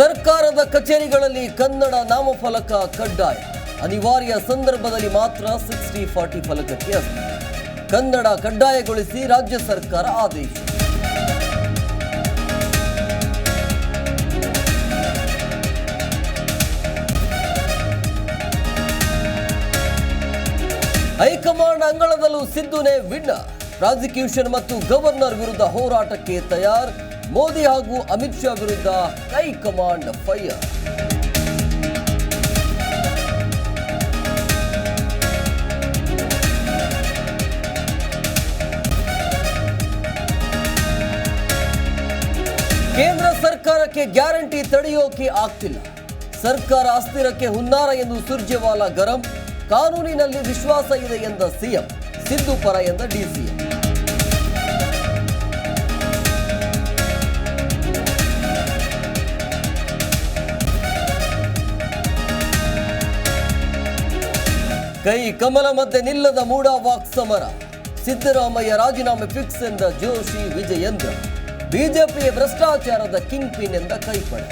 ಸರ್ಕಾರದ ಕಚೇರಿಗಳಲ್ಲಿ ಕನ್ನಡ ನಾಮಫಲಕ ಕಡ್ಡಾಯ. ಅನಿವಾರ್ಯ ಸಂದರ್ಭದಲ್ಲಿ ಮಾತ್ರ ಸಿಕ್ಸ್ಟಿ ಫಾರ್ಟಿ ಫಲಕಕ್ಕೆ ಕನ್ನಡ ಕಡ್ಡಾಯಗೊಳಿಸಿ ರಾಜ್ಯ ಸರ್ಕಾರ ಆದೇಶ. ಹೈಕಮಾಂಡ್ ಅಂಗಳದಲ್ಲೂ ಸಿದ್ದುನೇ ವಿಣ್ಣ. ಪ್ರಾಸಿಕ್ಯೂಷನ್ ಮತ್ತು ಗವರ್ನರ್ ವಿರುದ್ಧ ಹೋರಾಟಕ್ಕೆ ತಯಾರ್. ಮೋದಿ ಹಾಗೂ ಅಮಿತ್ ಶಾ ವಿರುದ್ಧ ಹೈಕಮಾಂಡ್ ಫೈರ್. ಕೇಂದ್ರ ಸರ್ಕಾರಕ್ಕೆ ಗ್ಯಾರಂಟಿ ತಡೆಯೋಕೆ ಆಗ್ತಿಲ್ಲ. ಸರ್ಕಾರ ಅಸ್ಥಿರಕ್ಕೆ ಹುನ್ನಾರ ಎಂದು ಸುರ್ಜೇವಾಲಾ ಗರಂ. ಕಾನೂನಿನಲ್ಲಿ ವಿಶ್ವಾಸ ಇದೆ ಎಂದ ಸಿಎಂ, ಸಿದ್ದು ಪರ ಎಂದ ಡಿಸಿಎಂ ಕೈ ಕಮಲ ಮಧ್ಯೆ ನಿಲ್ಲದ ಮೂಡ ವಾಕ್ ಸಮರ. ಸಿದ್ದರಾಮಯ್ಯ ರಾಜೀನಾಮೆ ಫಿಕ್ಸ್ ಎಂದ ಜೋಶಿ ವಿಜಯೇಂದ್ರ. ಬಿಜೆಪಿಯ ಭ್ರಷ್ಟಾಚಾರದ ಕಿಂಗ್ ಪಿನ್ ಎಂದ ಕೈಪಡೆ.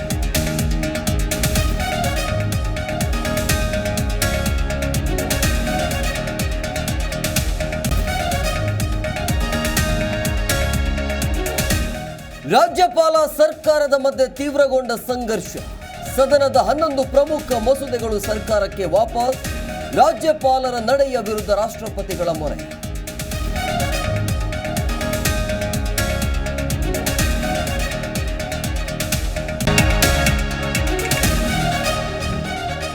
ರಾಜ್ಯಪಾಲ ಸರ್ಕಾರದ ಮಧ್ಯೆ ತೀವ್ರಗೊಂಡ ಸಂಘರ್ಷ. ಸದನದ ಹನ್ನೊಂದು ಪ್ರಮುಖ ಮಸೂದೆಗಳು ಸರ್ಕಾರಕ್ಕೆ ವಾಪಸ್. ರಾಜ್ಯಪಾಲರ ನಡೆಯ ವಿರುದ್ಧ ರಾಷ್ಟ್ರಪತಿಗಳ ಮೊರೆ.